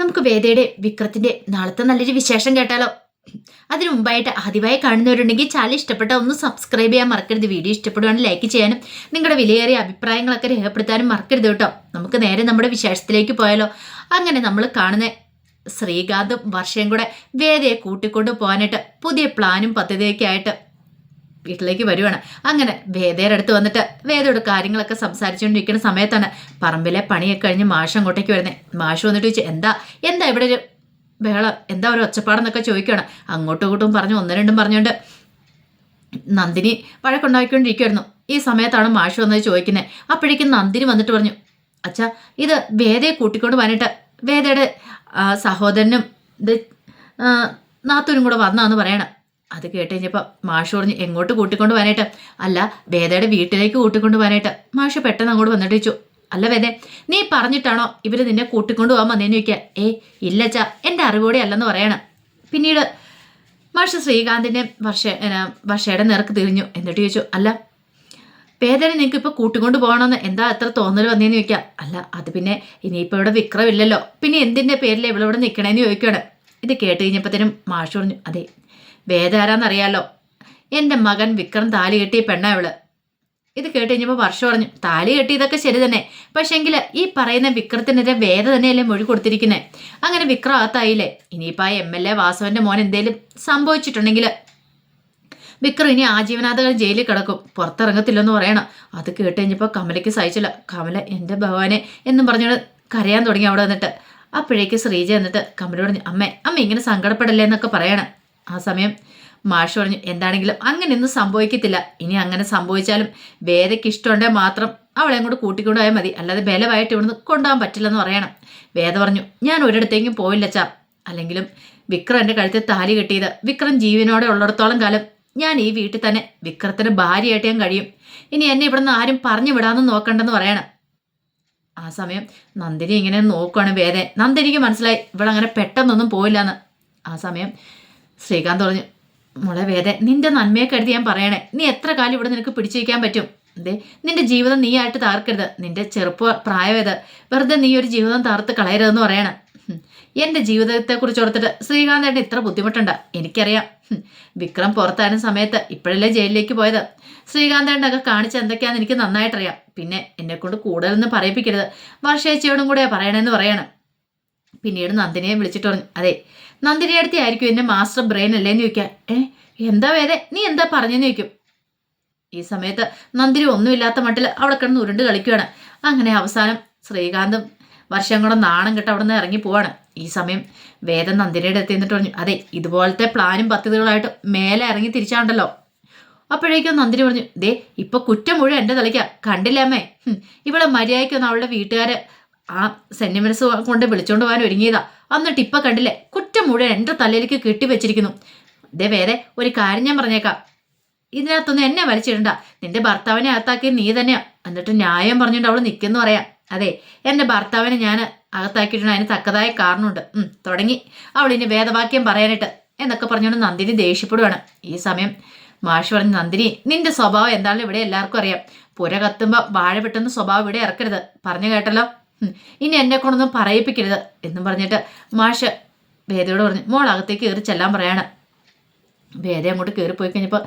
നമുക്ക് വേദയുടെ വിക്രത്തിന്റെ നാളത്തെ നല്ലൊരു വിശേഷം കേട്ടാലോ? അതിനു മുമ്പായിട്ട് ആദ്യമായി കാണുന്നവരുണ്ടെങ്കിൽ ചാനൽ ഇഷ്ടപ്പെട്ട ഒന്ന് സബ്സ്ക്രൈബ് ചെയ്യാൻ മറക്കരുത്. വീഡിയോ ഇഷ്ടപ്പെടുവാണെങ്കിൽ ലൈക്ക് ചെയ്യാനും നിങ്ങളുടെ വിലയേറിയ അഭിപ്രായങ്ങളൊക്കെ രേഖപ്പെടുത്താനും മറക്കരുത് കേട്ടോ. നമുക്ക് നേരെ നമ്മുടെ വിശേഷത്തിലേക്ക് പോയാലോ? അങ്ങനെ നമ്മൾ കാണുന്ന ശ്രീകാന്തും വർഷയും കൂടെ വേദയെ കൂട്ടിക്കൊണ്ട് പോകാനായിട്ട് പുതിയ പ്ലാനും പദ്ധതിയൊക്കെ ആയിട്ട് വീട്ടിലേക്ക് വരുവാണ്. അങ്ങനെ വേദയുടെ അടുത്ത് വന്നിട്ട് വേദയോട് കാര്യങ്ങളൊക്കെ സംസാരിച്ചുകൊണ്ടിരിക്കുന്ന സമയത്താണ് പറമ്പിലെ പണിയൊക്കെ കഴിഞ്ഞ് മാഷ് അങ്ങോട്ടേക്ക് വരുന്നത് മാഷ് വന്നിട്ട് ചോദിച്ചു എന്താ എന്താ ഇവിടെ ഒരു ബഹളം എന്താ ഒരു ഒച്ചപ്പാടെന്നൊക്കെ ചോദിക്കുകയാണ് അങ്ങോട്ടും ഇങ്ങോട്ടും പറഞ്ഞു ഒന്ന് രണ്ടും പറഞ്ഞുകൊണ്ട് നന്ദിനി വഴക്കുണ്ടാക്കിക്കൊണ്ടിരിക്കുമായിരുന്നു ഈ സമയത്താണ് മാഷ് വന്നത് ചോദിക്കുന്നത് അപ്പോഴേക്കും നന്ദിനി വന്നിട്ട് പറഞ്ഞു അച്ഛാ ഇത് വേദയെ കൂട്ടിക്കൊണ്ട് വന്നിട്ട് വേദയുടെ സഹോദരനും ഇത് നാത്തൂരും കൂടെ വന്നാന്ന് പറയണം. അത് കേട്ട് കഴിഞ്ഞപ്പോൾ മാഷ് പറഞ്ഞു എങ്ങോട്ട് കൂട്ടിക്കൊണ്ട് പോകാനായിട്ട്? അല്ല വേദയുടെ വീട്ടിലേക്ക് കൂട്ടിക്കൊണ്ട് പോകാനായിട്ട്. മാഷ് പെട്ടെന്ന് അങ്ങോട്ട് വന്നിട്ട് ചോദിച്ചു അല്ല വേദേ നീ പറഞ്ഞിട്ടാണോ ഇവർ നിന്നെ കൂട്ടിക്കൊണ്ട് പോകാൻ വന്നേന്ന് ചോദിക്കുക ഏ ഇല്ലച്ചാ എന്റെ അറിവോടെ അല്ലെന്ന് പറയണം. പിന്നീട് മാഷ് ശ്രീകാന്തിന്റെ വർഷ വർഷയുടെ നേർക്ക് തിരിഞ്ഞു. എന്നിട്ട് ചോദിച്ചു അല്ല വേദന നിങ്ങൾക്ക് ഇപ്പോൾ കൂട്ടിക്കൊണ്ട് പോകണമെന്ന് എന്താ എത്ര തോന്നൽ വന്നേന്ന് ചോദിക്കാം? അല്ല അത് പിന്നെ ഇനിയിപ്പോൾ ഇവിടെ വിക്രമില്ലല്ലോ. പിന്നെ എന്തിന്റെ പേരിൽ ഇവിടെ നിൽക്കണേന്ന് ചോദിക്കുകയാണ് ഇത് കേട്ട് കഴിഞ്ഞപ്പോഴത്തേനും മാഷ് പറഞ്ഞു അതെ വേദ ആരാന്നറിയാലോ എന്റെ മകൻ വിക്രം താലി കെട്ടിയ പെണ്ണാ ഇവൾ. ഇത് കേട്ട് കഴിഞ്ഞപ്പോൾ വർഷം പറഞ്ഞു താലി കെട്ടിയതൊക്കെ ശരി തന്നെ. പക്ഷേങ്കിൽ ഈ പറയുന്ന വിക്രത്തിനെതിരെ വേദ തന്നെയല്ലേ മൊഴി കൊടുത്തിരിക്കുന്നത് അങ്ങനെ വിക്രം അകത്തായില്ലേ. ഇനിയിപ്പോൾ ആ എം എൽ എ വാസവന്റെ മോൻ എന്തേലും സംഭവിച്ചിട്ടുണ്ടെങ്കിൽ വിക്രം ഇനി ആജീവനാഥകൾ ജയിലിൽ കിടക്കും. പുറത്തിറങ്ങത്തില്ലെന്ന് പറയണം. അത് കേട്ട് കഴിഞ്ഞപ്പോൾ കമലയ്ക്ക് സഹിച്ചില്ല. കമല എന്റെ ഭഗവാനെ എന്നും പറഞ്ഞുകൊണ്ട് കരയാൻ തുടങ്ങി അവിടെ വന്നിട്ട്. അപ്പോഴേക്ക് ശ്രീജ എന്നിട്ട് കമല പറഞ്ഞു അമ്മേ അമ്മ ഇങ്ങനെ സങ്കടപ്പെടല്ലേ എന്നൊക്കെ പറയണം. ആ സമയം മാഷ് പറഞ്ഞു എന്താണെങ്കിലും അങ്ങനെ ഒന്നും സംഭവിക്കത്തില്ല. ഇനി അങ്ങനെ സംഭവിച്ചാലും വേദയ്ക്ക് ഇഷ്ടമുണ്ടെങ്കിൽ മാത്രം അവളെ അങ്ങോട്ട് കൂട്ടിക്കൊണ്ടുപോയാൽ മതി. അല്ലാതെ ബലമായിട്ട് ഇവിടുന്ന് കൊണ്ടുപോകാൻ പറ്റില്ലെന്ന് പറയണം. വേദ പറഞ്ഞു ഞാൻ ഒരിടത്തേക്കും പോയില്ല ചാ അല്ലെങ്കിലും വിക്രം എന്റെ കഴുത്തിൽ താലി കെട്ടിയത് വിക്രം ജീവനോടെ ഉള്ളിടത്തോളം കാലം ഞാൻ ഈ വീട്ടിൽ തന്നെ വിക്രത്തിന് ഭാര്യയായിട്ട് ഞാൻ കഴിയും. ഇനി എന്നെ ഇവിടുന്ന് ആരും പറഞ്ഞു വിടാമെന്ന് നോക്കണ്ടെന്ന് പറയണം. ആ സമയം നന്ദിനി ഇങ്ങനെ നോക്കുവാണ് വേദന നന്ദിനിക്ക് മനസ്സിലായി ഇവളങ്ങനെ പെട്ടെന്നൊന്നും പോയില്ലെന്ന്. ആ സമയം ശ്രീകാന്ത് പറഞ്ഞു മോളെ വേദ നിന്റെ നന്മയെ കരുതി ഞാൻ പറയണേ. നീ എത്ര കാലം ഇവിടെ നിനക്ക് പിടിച്ചിരിക്കാൻ പറ്റും? അതെ നിന്റെ ജീവിതം നീ ആയിട്ട് തകർക്കരുത്. നിന്റെ ചെറുപ്പ പ്രായമേത് വെറുതെ നീ ഒരു ജീവിതം തകർത്ത് കളയരുതെന്ന് പറയണം. എന്റെ ജീവിതത്തെ കുറിച്ച് ഓർത്തിട്ട് ശ്രീകാന്തേട്ടൻ ഇത്ര ബുദ്ധിമുട്ടുണ്ട്? എനിക്കറിയാം. വിക്രം പുറത്തായിരുന്ന സമയത്ത് ഇപ്പോഴല്ലേ ജയിലിലേക്ക് പോയത്? ശ്രീകാന്തേട്ടനൊക്കെ കാണിച്ച എന്തൊക്കെയാണെന്ന് എനിക്ക് നന്നായിട്ടറിയാം. പിന്നെ എന്നെ കൊണ്ട് കൂടുതലൊന്നും പറയിപ്പിക്കരുത്. വർഷേച്ചയോടും കൂടെ പറയണമെന്ന് പറയണം. പിന്നീട് നന്ദിനിയെ വിളിച്ചിട്ട് പറഞ്ഞു അതെ നന്ദിനിയുടെ അടുത്തായിരിക്കും എന്നെ മാസ്റ്റർ ബ്രെയിൻ അല്ലേന്ന് ചോദിക്കാൻ. ഏ എന്താ വേദ നീ എന്താ പറഞ്ഞെന്ന് ചോദിക്കും. ഈ സമയത്ത് നന്ദിനി ഒന്നുമില്ലാത്ത മട്ടിൽ അവിടെ കിടന്ന് ഉരുണ്ട് കളിക്കുകയാണ് അങ്ങനെ അവസാനം ശ്രീകാന്തും വർഷം കൂടെ നാണം കെട്ട് അവിടെ നിന്ന് ഇറങ്ങി പോവാണ്. ഈ സമയം വേദം നന്ദിനിയുടെ അടുത്ത് എന്നിട്ട് പറഞ്ഞു അതെ ഇതുപോലത്തെ പ്ലാനും പദ്ധതികളായിട്ട് മേലെ ഇറങ്ങി തിരിച്ചാണ്ടല്ലോ. അപ്പോഴേക്കും നന്ദിനി പറഞ്ഞു ദേ ഇപ്പൊ കുറ്റം മുഴുവൻ എന്റെ തളിക്കാം കണ്ടില്ലേ അമ്മേ? ഇവിടെ മര്യാദയ്ക്കൊന്ന് അവളുടെ വീട്ടുകാര് ആ സെന്റിമെന്റ്സ് കൊണ്ട് വിളിച്ചോണ്ട് പോകാൻ ഒരുങ്ങിയതാ. എന്നിട്ട് ഇപ്പൊ കണ്ടില്ലേ? കുറ്റം മുഴുവൻ എന്റെ തലയിലേക്ക് കെട്ടിവെച്ചിരിക്കുന്നു ദേ വേറെ ഒരു കാര്യം ഞാൻ പറഞ്ഞേക്കാം. ഇതിനകത്തൊന്നും എന്നെ വലിച്ചിടണ്ട. നിന്റെ ഭർത്താവിനെ അകത്താക്കിയത് നീ തന്നെയാ. എന്നിട്ട് ന്യായം പറഞ്ഞുകൊണ്ട് അവൾ നിൽക്കുന്നു പറയാം. അതെ എന്റെ ഭർത്താവിനെ ഞാൻ അകത്താക്കിയിട്ടുണ്ട്. അതിന് തക്കതായ കാരണമുണ്ട്. തുടങ്ങി. അവൾ ഇനി വേദവാക്യം പറയാനായിട്ട് എന്നൊക്കെ പറഞ്ഞുകൊണ്ട് നന്ദിനി ദേഷ്യപ്പെടുവാണ്. ഈ സമയം മാഷ് പറഞ്ഞു നന്ദിനി നിന്റെ സ്വഭാവം എന്താണെന്ന് ഇവിടെ എല്ലാവർക്കും അറിയാം. പുര കത്തുമ്പോൾ വാഴ പെട്ടെന്ന് സ്വഭാവം ഇവിടെ ഇറക്കരുത്. പറഞ്ഞു കേട്ടല്ലോ? ഇനി എന്നെ കൊണ്ടൊന്നും പറയിപ്പിക്കരുത് എന്നും പറഞ്ഞിട്ട് മാഷ് വേദയോട് പറഞ്ഞു മോൾ അകത്തേക്ക് കയറി ചെല്ലാൻ പറയാണ്. വേദ അങ്ങോട്ട് കയറിപ്പോയി കഴിഞ്ഞപ്പോൾ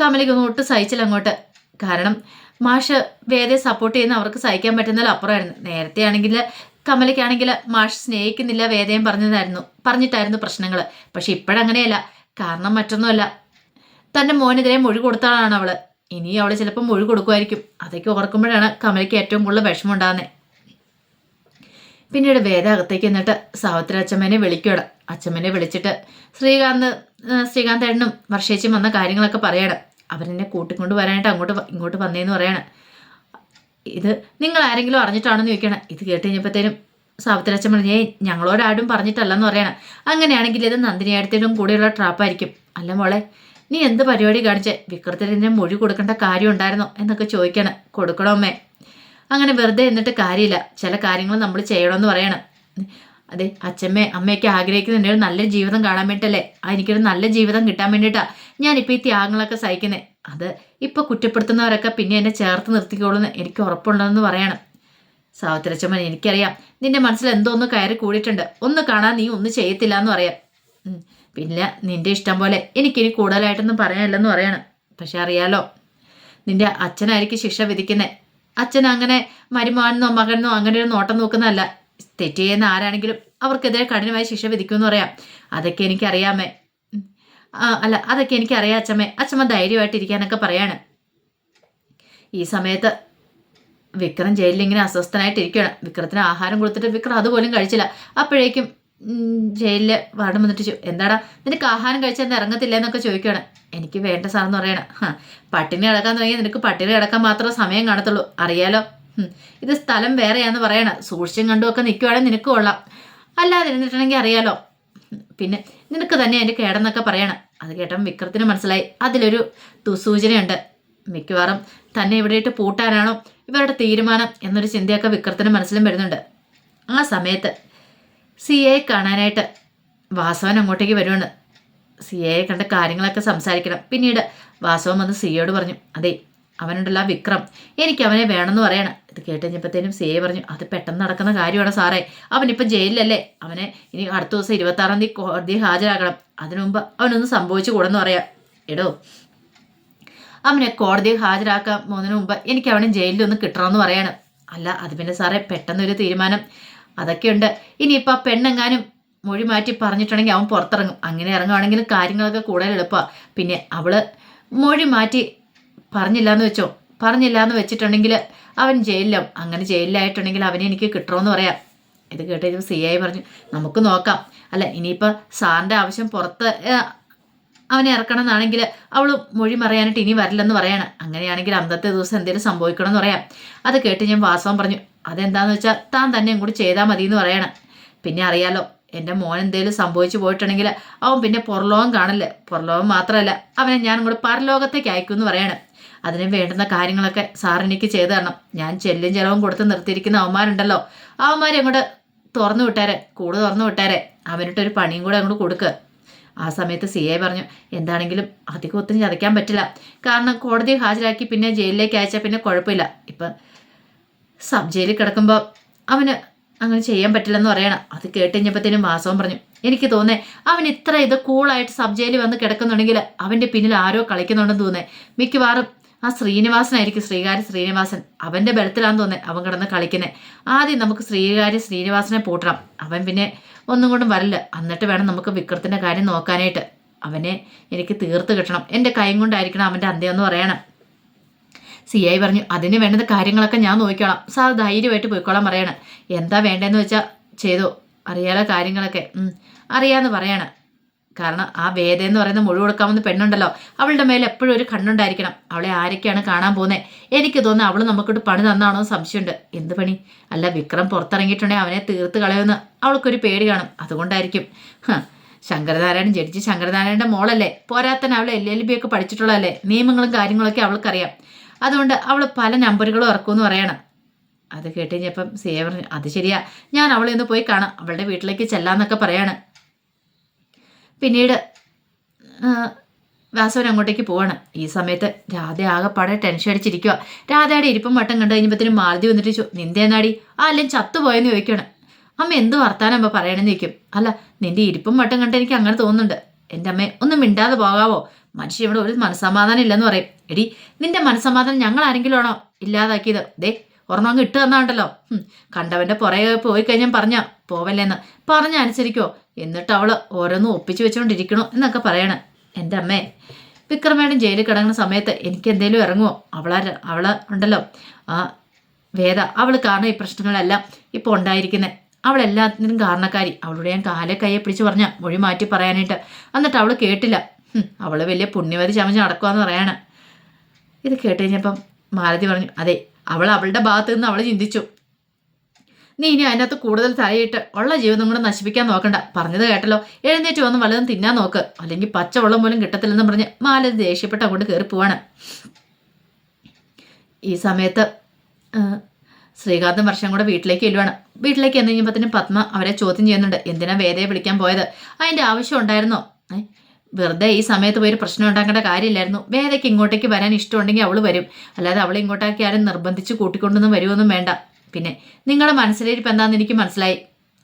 കമലിക്ക് ഒന്നും ഒട്ടും സഹിച്ചില്ല അങ്ങോട്ട്. കാരണം മാഷ് വേദയെ സപ്പോർട്ട് ചെയ്യുന്ന അവർക്ക് സഹിക്കാൻ പറ്റുന്നതിൽ അപ്പുറമായിരുന്നു. നേരത്തെ ആണെങ്കിൽ കമലയ്ക്കാണെങ്കിൽ മാഷ് സ്നേഹിക്കുന്നില്ല വേദയും പറഞ്ഞതായിരുന്നു പറഞ്ഞിട്ടായിരുന്നു പ്രശ്നങ്ങൾ പക്ഷെ ഇപ്പോഴങ്ങനെയല്ല കാരണം മറ്റൊന്നുമല്ല. തന്റെ മോനെതിരെ മൊഴി കൊടുത്താളാണ് അവൾ ഇനി അവൾ ചിലപ്പോൾ മൊഴി കൊടുക്കുമായിരിക്കും. അതൊക്കെ ഓർക്കുമ്പോഴാണ് കമലയ്ക്ക് ഏറ്റവും കൂടുതൽ വിഷമം ഉണ്ടാകുന്നത് പിന്നീട് വേദ അകത്തേക്ക് എന്നിട്ട് സാവിത്രി അച്ഛമ്മേനെ വിളിക്കുകയാണ്. അച്ഛമ്മേനെ വിളിച്ചിട്ട് ശ്രീകാന്ത് ആ, ശ്രീകാന്ത് എണ്ണും വർഷേച്ചും വന്ന കാര്യങ്ങളൊക്കെ പറയണം. അവരെന്നെ കൂട്ടിക്കൊണ്ട് വരാനായിട്ട് അങ്ങോട്ട് ഇങ്ങോട്ട് വന്നേന്ന് പറയണം. ഇത് നിങ്ങൾ ആരെങ്കിലും അറിഞ്ഞിട്ടാണെന്ന് ചോദിക്കണം ഇത് കേട്ട് കഴിഞ്ഞപ്പോഴത്തേനും സാവിത്രി അച്ഛൻ പറഞ്ഞു ഏയ് ഞങ്ങളോട് ആരും പറഞ്ഞിട്ടല്ലെന്ന് പറയണം. അങ്ങനെയാണെങ്കിൽ ഇത് നന്ദിനിയാടത്തിനും കൂടെയുള്ള ട്രാപ്പായിരിക്കും അല്ല മോളെ നീ എന്ത് പരിപാടി കാണിച്ചേ? വിക്രത്തിന് മൊഴി കൊടുക്കേണ്ട കാര്യം ഉണ്ടായിരുന്നോ? എന്നൊക്കെ ചോദിക്കണം കൊടുക്കണോ അമ്മേ? അങ്ങനെ വെറുതെ എന്നിട്ട് കാര്യമില്ല. ചില കാര്യങ്ങൾ നമ്മൾ ചെയ്യണമെന്ന് പറയണം. അതെ അച്ഛമ്മ അമ്മയൊക്കെ ആഗ്രഹിക്കുന്നുണ്ട് ഒരു നല്ലൊരു ജീവിതം കാണാൻ വേണ്ടിയിട്ടല്ലേ എനിക്കൊരു നല്ല ജീവിതം കിട്ടാൻ വേണ്ടിയിട്ടാ ഞാനിപ്പോൾ ഈ ത്യാഗങ്ങളൊക്കെ സഹിക്കുന്നത് അത് ഇപ്പൊ കുറ്റപ്പെടുത്തുന്നവരൊക്കെ പിന്നെ എന്നെ ചേർത്ത് നിർത്തിക്കോളുന്ന് എനിക്ക് ഉറപ്പുണ്ടെന്ന് പറയണം. സാവിത്രച്ചമ്മൻ എനിക്കറിയാം. നിന്റെ മനസ്സിൽ എന്തോ ഒന്ന് കയറി കൂടിയിട്ടുണ്ട്. ഒന്ന് കാണാൻ നീ ഒന്നും ചെയ്യത്തില്ല എന്ന് പറയാം പിന്നെ നിന്റെ ഇഷ്ടം പോലെ എനിക്കിനി കൂടുതലായിട്ടൊന്നും പറയാനില്ലെന്ന് പറയണം. പക്ഷെ അറിയാലോ നിന്റെ അച്ഛനായിരിക്കും ശിക്ഷ വിധിക്കുന്നത് അച്ഛൻ അങ്ങനെ മരുമാനെന്നോ മകനെന്നോ അങ്ങനെ ഒരു നോട്ടം നോക്കുന്നതല്ല. തെറ്റ് ചെയ്യുന്ന ആരാണെങ്കിലും അവർക്കെതിരെ കഠിനമായ ശിക്ഷ വിധിക്കുമെന്ന് പറയാം. അതൊക്കെ എനിക്കറിയാമേ. അല്ല അതൊക്കെ എനിക്കറിയാം അച്ഛമ്മേ. അച്ഛമ്മ ധൈര്യമായിട്ടിരിക്കാനൊക്കെ പറയാണ്. ഈ സമയത്ത് വിക്രം ജയിലിൽ ഇങ്ങനെ അസ്വസ്ഥനായിട്ടിരിക്കുകയാണ്. വിക്രത്തിന് ആഹാരം കൊടുത്തിട്ട് വിക്രം അതുപോലും കഴിച്ചില്ല. അപ്പോഴേക്കും ജയിലിൽ വാർഡ് വന്നിട്ട് എന്താടാ നിനക്ക് ആഹാരം കഴിച്ചാൽ ഇറങ്ങത്തില്ല എന്നൊക്കെ ചോദിക്കുകയാണ് എനിക്ക് വേണ്ട സാറെന്ന് പറയണ. പട്ടിണി കിടക്കാൻ തുടങ്ങിയാൽ നിനക്ക് പട്ടിണി കിടക്കാൻ മാത്രമേ സമയം കാണത്തുള്ളൂ. അറിയാലോ? ഇത് സ്ഥലം വേറെയാന്ന് പറയണ. സൂക്ഷിച്ചും കണ്ടുമൊക്കെ നിൽക്കുവാണെങ്കിൽ നിനക്ക് കൊള്ളാം. അല്ലാതെ ഇരുന്നിട്ടുണ്ടെങ്കിൽ അറിയാലോ? പിന്നെ നിനക്ക് തന്നെ അതിന്റെ കേടെന്നൊക്കെ പറയണം. അത് കേട്ടോ വിക്രത്തിന് മനസ്സിലായി. അതിലൊരു ദുസൂചനയുണ്ട്. മിക്കവാറും തന്നെ ഇവിടെ ഇട്ട് പൂട്ടാനാണോ ഇവരുടെ തീരുമാനം എന്നൊരു ചിന്തയൊക്കെ വിക്രത്തിന് മനസ്സിലും വരുന്നുണ്ട്. ആ സമയത്ത് സി എ കാണാനായിട്ട് വാസവൻ അങ്ങോട്ടേക്ക് വരുവാണ്. സി എയെ കണ്ട കാര്യങ്ങളൊക്കെ സംസാരിക്കണം. പിന്നീട് വാസവൻ വന്ന് സിയോട് പറഞ്ഞു അതെ അവനുണ്ടല്ലോ വിക്രം. എനിക്ക് അവനെ വേണമെന്ന് പറയണം. ഇത് കേട്ട് കഴിഞ്ഞപ്പോഴത്തേനും സി എ പറഞ്ഞു അത് പെട്ടെന്ന് നടക്കുന്ന കാര്യമാണ് സാറേ. അവനിപ്പോൾ ജയിലിലല്ലേ. അവനെ ഇനി അടുത്ത ദിവസം ഇരുപത്താറാം തീയതി കോടതി ഹാജരാക്കണം. അതിനു മുമ്പ് അവനൊന്ന് സംഭവിച്ചു കൂടെന്ന് പറയാം. എടോ അവനെ കോടതിയിൽ ഹാജരാക്കാൻ പോകുന്നതിന് മുമ്പ് എനിക്ക് അവനെ ജയിലിൽ ഒന്ന് കിട്ടണമെന്ന് പറയാണ്. അല്ല അത് പിന്നെ സാറേ പെട്ടെന്നൊരു തീരുമാനം. അതൊക്കെയുണ്ട്. ഇനിയിപ്പോൾ ആ പെണ്ണെങ്ങാനും മൊഴി മാറ്റി പറഞ്ഞിട്ടുണ്ടെങ്കിൽ അവൻ പുറത്തിറങ്ങും. അങ്ങനെ ഇറങ്ങുവാണെങ്കിൽ കാര്യങ്ങളൊക്കെ കൂടുതൽ എളുപ്പമാണ് പിന്നെ അവൾ മൊഴി മാറ്റി പറഞ്ഞില്ല എന്ന് വെച്ചോ? പറഞ്ഞില്ല എന്ന് വെച്ചിട്ടുണ്ടെങ്കിൽ അവൻ ജയിലിലാവും. അങ്ങനെ ജയിലിലായിട്ടുണ്ടെങ്കിൽ അവനെ എനിക്ക് കിട്ടണമെന്ന് പറയാം. ഇത് കേട്ട് സി ഐ പറഞ്ഞു. നമുക്ക് നോക്കാം. അല്ല ഇനിയിപ്പോൾ സാറിന്റെ ആവശ്യം പുറത്ത് അവനെ ഇറക്കണം എന്നാണെങ്കിൽ അവൾ മൊഴി മറയാനായിട്ട് ഇനി വരില്ലെന്ന് പറയാണ്. അങ്ങനെയാണെങ്കിൽ അന്നത്തെ ദിവസം എന്തെങ്കിലും സംഭവിക്കണം എന്ന് പറയാം. അത് കേട്ട് ഞാൻ വാസവം പറഞ്ഞു. അതെന്താന്ന് വെച്ചാൽ താൻ തന്നെ കൂടി ചെയ്താൽ മതി എന്ന് പറയണം. പിന്നെ അറിയാലോ എന്റെ മോൻ എന്തേലും സംഭവിച്ചു പോയിട്ടുണ്ടെങ്കിൽ അവൻ പിന്നെ പുറലോകം കാണില്ല. പുറലോകം മാത്രമല്ല അവനെ ഞാൻ കൂടെ പരലോകത്തേക്ക് അയക്കും എന്ന് പറയണം. അതിന് വേണ്ടുന്ന കാര്യങ്ങളൊക്കെ സാറിനിക്ക് ചെയ്തു തരണം. ഞാൻ ചെല്ലും ചെലവും കൊടുത്ത് നിർത്തിയിരിക്കുന്ന അവന്മാരുണ്ടല്ലോ. അവന്മാരെ അങ്ങോട്ട് തുറന്നു വിട്ടാരെ കൂട് തുറന്നു വിട്ടാരെ. അവനിട്ടൊരു പണിയും കൂടെ അങ്ങോട്ട് കൊടുക്കുക ആ സമയത്ത് സി ഐ പറഞ്ഞു എന്താണെങ്കിലും അധികം ഒത്തിരി ചതയ്ക്കാൻ പറ്റില്ല. കാരണം കോടതി ഹാജരാക്കി പിന്നെ ജയിലിലേക്ക് അയച്ചാൽ പിന്നെ കുഴപ്പമില്ല. ഇപ്പം സബ് ജയിലിൽ കിടക്കുമ്പോൾ അവന് അങ്ങനെ ചെയ്യാൻ പറ്റില്ലെന്ന് പറയണം. അത് കേട്ടുകഴിഞ്ഞപ്പത്തേനും മാസവും പറഞ്ഞു എനിക്ക് തോന്നേ അവൻ ഇത്ര ഇത് കൂളായിട്ട് സബ് ജയിലിൽ വന്ന് കിടക്കുന്നുണ്ടെങ്കിൽ അവന്റെ പിന്നിൽ ആരോ കളിക്കുന്നുണ്ടെന്ന് തോന്നേ. മിക്കവാറും ആ ശ്രീനിവാസനായിരിക്കും ശ്രീകാര്യ ശ്രീനിവാസൻ. അവന്റെ ബലത്തിലാന്ന് തോന്നേ അവൻ കിടന്ന് കളിക്കുന്നത് ആദ്യം നമുക്ക് ശ്രീകാര്യ ശ്രീനിവാസനെ പൂട്ടണം. അവൻ പിന്നെ ഒന്നും കൊണ്ടും വരല്ല. എന്നിട്ട് വേണം നമുക്ക് വിക്രത്തിന്റെ കാര്യം നോക്കാനായിട്ട്. അവനെ എനിക്ക് തീർത്ത് കിട്ടണം. എന്റെ കൈയും കൊണ്ടായിരിക്കണം അവന്റെ അന്ത്യം എന്ന് പറയണം. സി ഐ പറഞ്ഞു അതിന് വേണ്ടത് കാര്യങ്ങളൊക്കെ ഞാൻ നോക്കിക്കോളാം. സാർ ധൈര്യമായിട്ട് പോയിക്കോളാം പറയണം. എന്താ വേണ്ടതെന്ന് വെച്ചാൽ ചെയ്തു. അറിയാലോ കാര്യങ്ങളൊക്കെ. അറിയാമെന്ന് പറയണം. കാരണം ആ വേദ എന്ന് പറയുന്ന മുഴുവൻ കൊടുക്കാമെന്ന് പെണ്ണുണ്ടല്ലോ. അവളുടെ മേലെ എപ്പോഴും ഒരു കണ്ണുണ്ടായിരിക്കണം. അവളെ ആരൊക്കെയാണ് കാണാൻ പോകുന്നത് എനിക്ക് തോന്നുന്നു അവൾ നമുക്കിട്ട് പണി തന്നാണോ സംശയമുണ്ട്. എന്ത് പണി? അല്ല വിക്രം പുറത്തിറങ്ങിയിട്ടുണ്ടെങ്കിൽ അവനെ തീർത്ത് കളയുമെന്ന് അവൾക്കൊരു പേടി കാണും. അതുകൊണ്ടായിരിക്കും. ശങ്കരനാരായണൻ ജഡ്ജി ശങ്കരനാരായണന്റെ മോളല്ലേ? പോരാത്തന്നെ അവൾ എൽ എൽ ബി ഒക്കെ പഠിച്ചിട്ടുള്ളതല്ലേ? നിയമങ്ങളും കാര്യങ്ങളൊക്കെ അവൾക്കറിയാം. അതുകൊണ്ട് അവൾ പല നമ്പറുകളും ഇറക്കുമെന്ന് പറയണം. അത് കേട്ട് കഴിഞ്ഞപ്പം സിയെ പറഞ്ഞു അത് ശരിയാ. ഞാൻ അവളെ ഒന്ന് പോയി കാണാം. അവളുടെ വീട്ടിലേക്ക് ചെല്ലാന്നൊക്കെ പറയാണ്. പിന്നീട് വാസവൻ അങ്ങോട്ടേക്ക് പോവാണ്. ഈ സമയത്ത് രാധ ആകെപ്പാടെ ടെൻഷൻ അടിച്ചിരിക്കുക രാധയുടെ ഇരിപ്പും വട്ടം കണ്ടു കഴിഞ്ഞപ്പോഴത്തേനും മാലതി വന്നിട്ട് ചോ നിന്തേനാടി ആ അല്ലെങ്കിൽ ചത്തുപോയെന്ന് ചോദിക്കണം അമ്മ എന്ത് വർത്താനം അമ്മ പറയണമെന്ന് ചോദിക്കും. അല്ല നിന്റെ ഇരിപ്പും വട്ടം കണ്ട് എനിക്ക് അങ്ങനെ തോന്നുന്നുണ്ട്. എന്റെ അമ്മയെ ഒന്നും മിണ്ടാതെ പോകാവോ? മനുഷ്യ ഇവിടെ ഒരു മനസ്സമാധാനം ഇല്ലെന്ന് പറയും. എടി നിന്റെ മനസ്സമാധാനം ഞങ്ങൾ ആരെങ്കിലും ആണോ ഇല്ലാതാക്കിയത്? ദേ ഒരെണ്ണം അങ്ങ് ഇട്ട് തന്നാണ്ടല്ലോ. കണ്ടവന്റെ പുറകെ പോയി കഴിഞ്ഞാൽ പറഞ്ഞ പോവല്ലേന്ന്. പറഞ്ഞ അനുസരിക്കോ. എന്നിട്ട് അവൾ ഓരോന്നും ഒപ്പിച്ചു വെച്ചുകൊണ്ടിരിക്കണോ എന്നൊക്കെ പറയണേ എന്റെ അമ്മേ. വിക്രമേടൻ ജയിലിൽ കിടങ്ങുന്ന സമയത്ത് എനിക്ക് എന്തേലും ഇറങ്ങുമോ അവളാ അവൾ ഉണ്ടല്ലോ. ആ വേദ അവൾ കാരണം ഈ പ്രശ്നങ്ങളെല്ലാം ഇപ്പോൾ ഉണ്ടായിരിക്കുന്നത് അവളെല്ലാത്തിനും കാരണക്കാരി. അവളുടെ ഞാൻ കാലെ കയ്യെ പിടിച്ച് പറഞ്ഞ മൊഴി മാറ്റി പറയാനായിട്ട്. എന്നിട്ട് അവൾ കേട്ടില്ല. ഹും, അവൾ വലിയ പുണ്യവതി ചമച്ച് നടക്കുവാന്ന് പറയാണ്. ഇത് കേട്ട് കഴിഞ്ഞപ്പം മാലതി പറഞ്ഞു അതെ അവൾ അവളുടെ ഭാഗത്തു നിന്ന് അവൾ ചിന്തിച്ചു. നീ ഇനി അതിനകത്ത് കൂടുതൽ തലയിട്ട് ഉള്ള ജീവിതം കൂടെ നശിപ്പിക്കാൻ നോക്കണ്ട. പറഞ്ഞത് കേട്ടല്ലോ എഴുന്നേറ്റ് വന്ന് വല്ലതും തിന്നാൻ നോക്ക്. അല്ലെങ്കിൽ പച്ചവെള്ളം പോലും കിട്ടത്തില്ലെന്ന് പറഞ്ഞ് മാലതി ദേഷ്യപ്പെട്ട അങ്ങോട്ട് കയറി പോവാണ്. ഈ സമയത്ത് ശ്രീകാന്തം വർഷം കൂടെ വീട്ടിലേക്ക് ചെല്ലുവാണ്. വീട്ടിലേക്ക് എന്ന് കഴിഞ്ഞപ്പോഴത്തേനും പത്മ അവരെ ചോദ്യം ചെയ്യുന്നുണ്ട് എന്തിനാ വേദയെ വിളിക്കാൻ പോയത്? അതിന്റെ ആവശ്യം ഉണ്ടായിരുന്നോ? വെറുതെ ഈ സമയത്ത് പോയി പ്രശ്നം ഉണ്ടാക്കേണ്ട കാര്യമില്ലായിരുന്നു. വേദയ്ക്ക് ഇങ്ങോട്ടേക്ക് വരാൻ ഇഷ്ടമുണ്ടെങ്കിൽ അവൾ വരും. അല്ലാതെ അവളെ ഇങ്ങോട്ടേക്ക് ആരും നിർബന്ധിച്ച് കൂട്ടിക്കൊണ്ടൊന്നും വരുമൊന്നും വേണ്ട. പിന്നെ നിങ്ങളുടെ മനസ്സിലിരിപ്പ് എന്താണെന്ന് എനിക്ക് മനസ്സിലായി.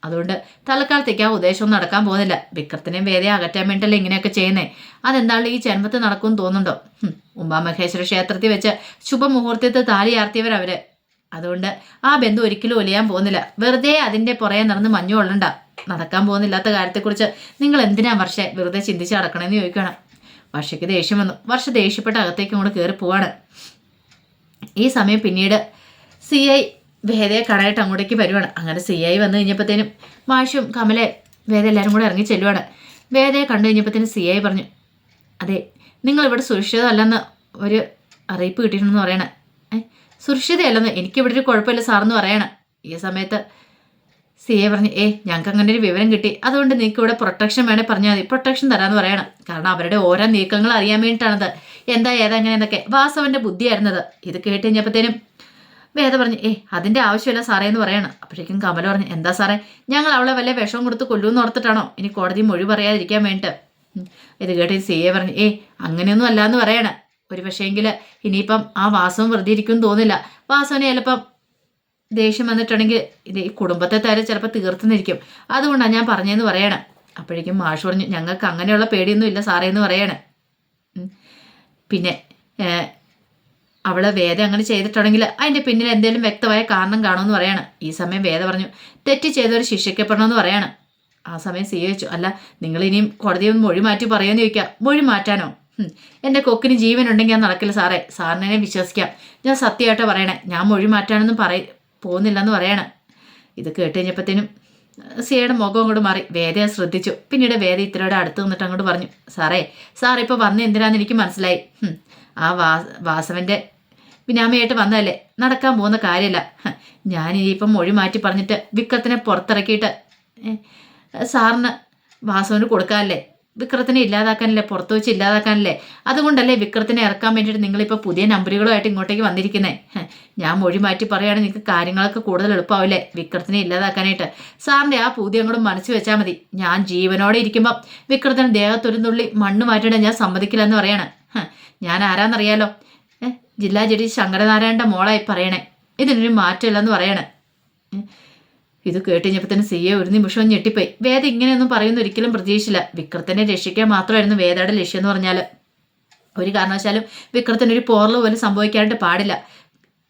അതുകൊണ്ട് തൽക്കാലത്തേക്ക് ആ ഉദ്ദേശം നടക്കാൻ പോകുന്നില്ല. വിക്രത്തിനെയും വേദയെ അകറ്റാൻ വേണ്ടിയല്ലേ ഇങ്ങനെയൊക്കെ ചെയ്യുന്നേ. അതെന്താണ് ഈ ജന്മത്തിൽ നടക്കുമെന്ന് തോന്നുന്നുണ്ടോ? ഉമാമഹേശ്വര ക്ഷേത്രത്തിൽ വെച്ച് ശുഭമുഹൂർത്തത്തിൽ താലിയാർത്തിയവർ അവർ. അതുകൊണ്ട് ആ ബന്ധു ഒരിക്കലും ഒലിയാൻ പോകുന്നില്ല. വെറുതെ അതിന്റെ പുറകെ നടന്ന് മഞ്ഞു കൊള്ളണ്ട നടക്കാൻ പോകുന്നില്ലാത്ത കാര്യത്തെക്കുറിച്ച് നിങ്ങൾ എന്തിനാ വർഷ വെറുതെ ചിന്തിച്ച് നടക്കണമെന്ന് ചോദിക്കണം വർഷയ്ക്ക് ദേഷ്യം വന്നു. വർഷ ദേഷ്യപ്പെട്ട അകത്തേക്ക് ഇങ്ങോട്ട് കയറി പോവാണ്. ഈ സമയം പിന്നീട് സി ഐ വേദയെ കാണാനായിട്ട് അങ്ങോട്ടേക്ക് വരുവാണ്. അങ്ങനെ സി ഐ വന്നു കഴിഞ്ഞപ്പോഴത്തേനും മാഷും കമലെ വേദ എല്ലാവരും കൂടെ ഇറങ്ങി ചെല്ലുവാണ്. വേദയെ കണ്ടു കഴിഞ്ഞപ്പോഴത്തേനും സി ഐ പറഞ്ഞു അതെ നിങ്ങൾ ഇവിടെ സുരക്ഷിതമല്ലെന്ന് ഒരു അറിയിപ്പ് കിട്ടിയിട്ടുണ്ടെന്ന് പറയണേ. സുരക്ഷിതയല്ലെന്ന് എനിക്കിവിടെ ഒരു കുഴപ്പമില്ല സാറെന്ന് പറയണം. ഈ സമയത്ത് സി എ പറഞ്ഞു ഏ ഞങ്ങൾക്ക് അങ്ങനെ ഒരു വിവരം കിട്ടി. അതുകൊണ്ട് നിങ്ങൾക്ക് ഇവിടെ പ്രൊട്ടക്ഷൻ വേണേൽ പറഞ്ഞാൽ മതി. പ്രൊട്ടക്ഷൻ തരാമെന്ന് പറയണം. കാരണം അവരുടെ ഓരോ നീക്കങ്ങൾ അറിയാൻ വേണ്ടിയിട്ടാണത്. എന്താ ഏതാ എങ്ങനെ എന്നൊക്കെ. വാസവന്റെ ബുദ്ധിയായിരുന്നത്. ഇത് കേട്ട് കഴിഞ്ഞപ്പോഴത്തേനും വേദ പറഞ്ഞു ഏ അതിന്റെ ആവശ്യമില്ല സാറേ എന്ന് പറയണം. അപ്പോഴേക്കും കമൽ പറഞ്ഞു എന്താ സാറേ? ഞങ്ങൾ അവളെ വല്ല വിഷം കൊടുത്ത് കൊല്ലുമെന്ന് ഓർത്തിട്ടാണോ? ഇനി കോടതി മൊഴി പറയാതിരിക്കാൻ വേണ്ടിയിട്ട്. ഇത് കേട്ട് സി എ പറഞ്ഞു ഏ അങ്ങനെയൊന്നും അല്ല എന്ന് പറയണം. ഒരു പക്ഷേങ്കിൽ ഇനിയിപ്പം ആ വാസവും വെറുതെ ഇരിക്കും തോന്നില്ല. വാസവനെ ചിലപ്പം ദേഷ്യം വന്നിട്ടുണ്ടെങ്കിൽ ഇത് ഈ കുടുംബത്തെ തരം ചിലപ്പോൾ തീർത്തുനിരിക്കും അതുകൊണ്ടാണ് ഞാൻ പറഞ്ഞതെന്ന് പറയണം. അപ്പോഴേക്കും മാഷ് പറഞ്ഞു ഞങ്ങൾക്ക് അങ്ങനെയുള്ള പേടിയൊന്നും ഇല്ല സാറേ എന്ന് പറയണം. പിന്നെ അവളെ വേദ അങ്ങനെ ചെയ്തിട്ടുണ്ടെങ്കിൽ അതിന്റെ പിന്നിൽ എന്തെങ്കിലും വ്യക്തമായ കാരണം കാണുമെന്ന് പറയണം. ഈ സമയം വേദ പറഞ്ഞു തെറ്റ് ചെയ്തവർ ശിക്ഷിക്കപ്പെടണമെന്ന് പറയണം. ആ സമയം സി അല്ല നിങ്ങൾ ഇനിയും കോടതിയിൽ മൊഴി മാറ്റി പറയുമെന്ന് ചോദിക്കാം. മൊഴി മാറ്റാനോ? എന്റെ കൊക്കിന് ജീവൻ ഉണ്ടെങ്കിൽ നടക്കില്ല സാറേ. സാറിനെ വിശ്വസിക്കാം. ഞാൻ സത്യമായിട്ട് പറയണേ. ഞാൻ മൊഴി മാറ്റാനൊന്നും പറയ പോകുന്നില്ലെന്ന് പറയണം. ഇത് കേട്ട് കഴിഞ്ഞപ്പോഴത്തേനും സിയയുടെ മുഖം അങ്ങോട്ട് മാറി. വേദയെ ശ്രദ്ധിച്ചു. പിന്നീട് വേദ ഇത്രയുടെ അടുത്ത് നിന്നിട്ട് അങ്ങോട്ട് പറഞ്ഞു സാറേ സാർ ഇപ്പോൾ വന്ന് എന്തിനാന്ന് എനിക്ക് മനസ്സിലായി. ആ വാ വാസവന്റെ വിനാമയായിട്ട് വന്നതല്ലേ? നടക്കാൻ പോകുന്ന കാര്യമല്ല ഞാൻ ഇനിയിപ്പം മൊഴി മാറ്റി പറഞ്ഞിട്ട് വിക്രത്തിനെ പുറത്തിറക്കിയിട്ട് സാറിന് വാസവന് കൊടുക്കാനല്ലേ വിക്രത്തിനെ ഇല്ലാതാക്കാനല്ലേ പുറത്തു വെച്ച് ഇല്ലാതാക്കാനല്ലേ? അതുകൊണ്ടല്ലേ വിക്രത്തിനെ ഇറക്കാൻ വേണ്ടിയിട്ട് നിങ്ങളിപ്പോൾ പുതിയ നമ്പറുകളുമായിട്ട് ഇങ്ങോട്ടേക്ക് വന്നിരിക്കുന്നേ? ഞാൻ മൊഴി മാറ്റി പറയുകയാണെങ്കിൽ നിങ്ങൾക്ക് കാര്യങ്ങളൊക്കെ കൂടുതൽ എളുപ്പമാവില്ലേ വിക്രത്തിനെ ഇല്ലാതാക്കാനായിട്ട്. സാറിന്റെ ആ പുതിയ അങ്ങോട്ട് മനസ്സ് വെച്ചാൽ മതി. ഞാൻ ജീവനോടെ ഇരിക്കുമ്പം വിക്രത്തിന് ദേഹത്തൊരു നുള്ളി മണ്ണ് മാറ്റിയിട്ട് ഞാൻ സമ്മതിക്കില്ലെന്ന് പറയണേ. ഞാൻ ആരാന്നറിയാലോ? ജില്ലാ ജഡ്ജി ശങ്കരനാരായണന്റെ മോളായി പറയണേ. ഇതിനൊരു മാറ്റമില്ലെന്ന് പറയണേ. ഇത് കേട്ടുകഴിഞ്ഞപ്പോഴത്തേന് സി എ ഒരു നിമിഷവും ഞെട്ടിപ്പോയി. വേദ ഇങ്ങനെയൊന്നും പറയുന്ന ഒരിക്കലും പ്രതീക്ഷിച്ചില്ല. വിക്രത്തിനെ രക്ഷിക്കാൻ മാത്രമായിരുന്നു വേദയുടെ ലക്ഷ്യം എന്ന് പറഞ്ഞാൽ ഒരു കാരണവശാലും വിക്രത്തിന് ഒരു പോറൽ പോലും സംഭവിക്കാനായിട്ട് പാടില്ല.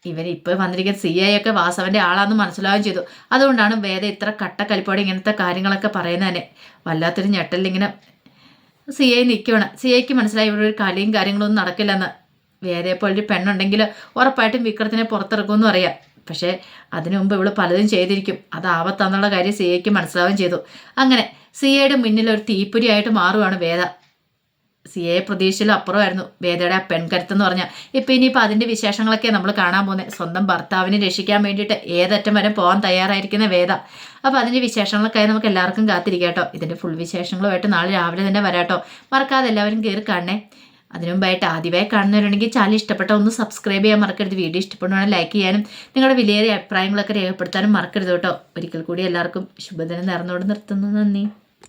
ഇവർ ഇപ്പോൾ വന്നിരിക്കുന്ന സി ഐ ഒക്കെ വാസവന്റെ ആളാണെന്ന് മനസ്സിലാവുകയും ചെയ്തു. അതുകൊണ്ടാണ് വേദ ഇത്ര കട്ടക്കലിപ്പോടെ ഇങ്ങനത്തെ കാര്യങ്ങളൊക്കെ പറയുന്നത് തന്നെ വല്ലാത്തൊരു ഞെട്ടലിങ്ങനെ സി ഐ നിൽക്കുകയാണ് സി ഐക്ക് മനസ്സിലായി ഇവിടെ ഒരു കളിയും കാര്യങ്ങളൊന്നും നടക്കില്ലെന്ന്. വേദയെപ്പോലൊരു പെണ്ണുണ്ടെങ്കിൽ ഉറപ്പായിട്ടും വിക്രത്തിനെ പുറത്തിറക്കുമെന്ന് അറിയാം പക്ഷേ അതിനു മുമ്പ് ഇവൾ പലതും ചെയ്തിരിക്കും. അത് ആപത്താന്നുള്ള കാര്യം സി എക്ക് മനസ്സിലാവുകയും ചെയ്തു. അങ്ങനെ സി എയുടെ മുന്നിൽ ഒരു തീപ്പൊരിയായിട്ട് മാറുകയാണ് വേദ. സി എ പ്രതീക്ഷയിലും അപ്പുറമായിരുന്നു വേദയുടെ ആ പെൺകരുത്തെന്ന് പറഞ്ഞാൽ. ഇപ്പം ഇനിയിപ്പോൾ അതിന്റെ വിശേഷങ്ങളൊക്കെ നമ്മൾ കാണാൻ പോകുന്നത്. സ്വന്തം ഭർത്താവിനെ രക്ഷിക്കാൻ വേണ്ടിയിട്ട് ഏതറ്റം വരെ പോകാൻ തയ്യാറായിരിക്കുന്ന വേദ. അപ്പോൾ അതിന്റെ വിശേഷങ്ങളൊക്കെ നമുക്ക് എല്ലാവർക്കും കാത്തിരിക്കാം കേട്ടോ. ഇതിന്റെ ഫുൾ വിശേഷങ്ങളുമായിട്ട് നാളെ രാവിലെ തന്നെ വരാട്ടോ മറക്കാതെ എല്ലാവരും കയറി കാണണേ. അതിനു മുമ്പായിട്ട് ആദ്യമായി കാണുന്നവരുണ്ടെങ്കിൽ ചാനൽ ഇഷ്ടപ്പെട്ട ഒന്ന് സബ്സ്ക്രൈബ് ചെയ്യാൻ മറക്കരുത്. വീഡിയോ ഇഷ്ടപ്പെടുവാണെങ്കിൽ ലൈക്ക് ചെയ്യാനും നിങ്ങളുടെ വിലയേറിയ അഭിപ്രായങ്ങളൊക്കെ രേഖപ്പെടുത്താനും മറക്കരുത് കേട്ടോ. ഒരിക്കൽ കൂടി എല്ലാവർക്കും ശുഭദിനം നേർന്നോട് നിർത്തുന്നു. നന്ദി.